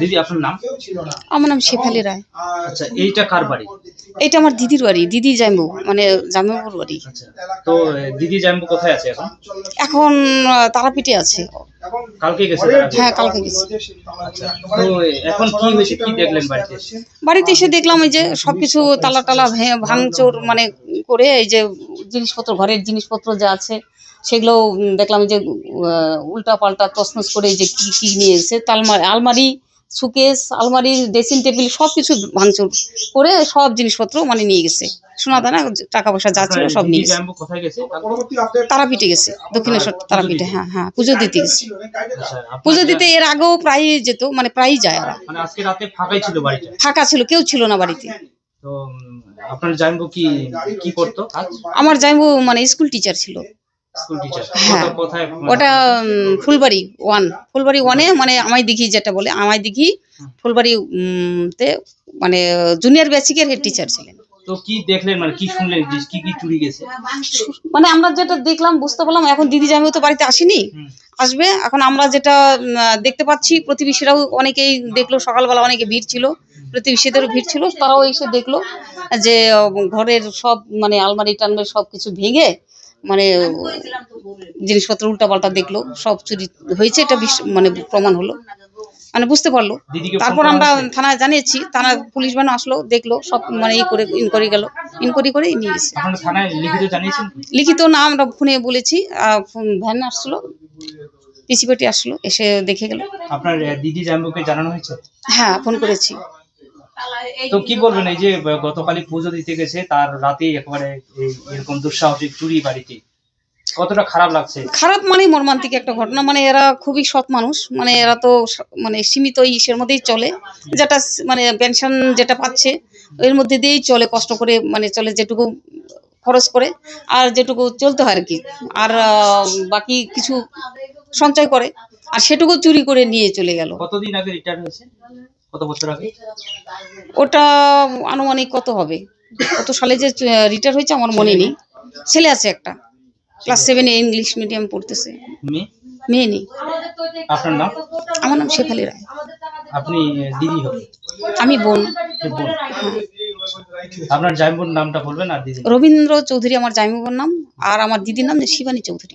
দিদি আপনার নাম? আমার নাম শেফালি রায়। আচ্ছা এইটা কার বাড়ি? এটা আমার দিদির বাড়ি দিদি জামবু মানে জামাইবাবুর বাড়ি। তো দিদি জাম্বু কোথায় আছে এখন? এখন তারাপীঠে আছে। কালকে গেছে হ্যাঁ কালকে গেছে। আচ্ছা তো এখন কি হয়েছে? কি দেখলেন বাড়িতে? এসে? বাড়িতে এসে দেখলাম এই যে সবকিছু তালা টালা ভাঙচুর মানে করে এই যে জিনিসপত্র ঘরের জিনিসপত্র যা আছে সেগুলো দেখলাম যে উল্টা পাল্টা তছনছ করে যে কি কি নিয়ে এসে তালমারি আলমারি সুকেস আলমারি ড্রেসিং টেবিল সব কিছু ভাঙচুর করে সব জিনিসপত্র মানে নিয়ে গেছে। শোনা দানা টাকা পয়সা যা ছিল সব নিয়ে গেছে। তারাপীঠে গেছে দক্ষিণেশ্বর তারাপীঠে হ্যাঁ হ্যাঁ পুজো দিতে গেছে। পুজো দিতে এর আগেও প্রায়ই যেত মানে প্রায়ই যায় ওরা। মানে ফাঁকা ছিল কেউ ছিল না বাড়িতে। তো উম, আপনার জাম্বু কি কি করতো? আমার জামাইবু মানে স্কুল টিচার ছিল। হ্যাঁ। ওটা ফুলবাড়ি ওয়ান ফুলবাড়ি ওয়ানে মানে আমায় দিঘি যেটা বলে আমায় দিঘি ফুলবাড়ি তে মানে জুনিয়র বেসিকের হেড টিচার ছিলেন। তো কি দেখলেন মানে কি শুনলেন কি কি চুরি গেছে? মানে আমরা যেটা দেখলাম বুঝতে পারলাম এখন দিদি জামাইও তো বাড়িতে আসেনি। আসবে। এখন আমরা যেটা দেখতে পাচ্ছি প্রতিবেশীরাও অনেকেই দেখল সকালবেলা অনেকে ভিড় ছিল প্রতিবেশীদেরও ভিড় ছিল তারাও এসে দেখল যে ঘরের সব মানে আলমারি টালমারি সব কিছু ভেঙে মানে জিনিসপত্র উল্টাপাল্টা দেখল সব চুরি হয়েছে এটা বিশ- মানে প্রমাণ হলো। মানে বুঝতে পারল। তারপর আমরা থানায় জানিয়েছি থানা পুলিশ ভ্যান আসলো দেখল সব মানে ই করে ইনকোয়ারি গেল। ইনকোয়ারি করে নিয়ে গেছে লিখিত জানিয়েছেন? কি? লিখিত না আমরা ফোনে বলেছি আহ, ভ্যান আসলো পিসি পার্টি আসলো এসে দেখে গেল। আপনার দিদি জাম্বুকে জানানো হয়েছে? হ্যাঁ ফোন করেছি। তো কি বলবেন এই যে গতকালই পুজো দিতে গেছে তার রাতেই একেবারে এরকম দুঃসাহসিক চুরি বাড়িতে কতটা খারাপ লাগছে? খারাপ মানে মর্মান্তিক একটা ঘটনা। মানে এরা খুবই সৎ মানুষ। মানে এরা তো মানে সীমিত ইসের মধ্যেই চলে। যেটা মানে পেনশন যেটা পাচ্ছে এর মধ্যে দিয়েই চলে কষ্ট করে মানে চলে যেটুকু খরচ করে আর যেটুকু চলতে হয় আর কি আর বাকি কিছু সঞ্চয় করে আর সেটুকু চুরি করে নিয়ে চলে গেল। কতদিন আগে রিটায়ার হয়েছে? কত বছর আগে? ওটা আনুমানিক কত হবে? কত সালে যে রিটায়ার হয়েছে আমার মনে নেই। ছেলে আছে একটা। ক্লাস সেভেনে ইংলিশ মিডিয়াম পড়তেছে। মেয়ে? নেই। আপনার নাম? আমার নাম শেফালি রায়। আপনি দিদি হবেন? আমি বোন। আপনার জাইম্বুর নামটা বলবেন আর দিদি রবীন্দ্র চৌধুরী আমার জামিবুর নাম আর আমার দিদির নাম Shibani Chowdhury.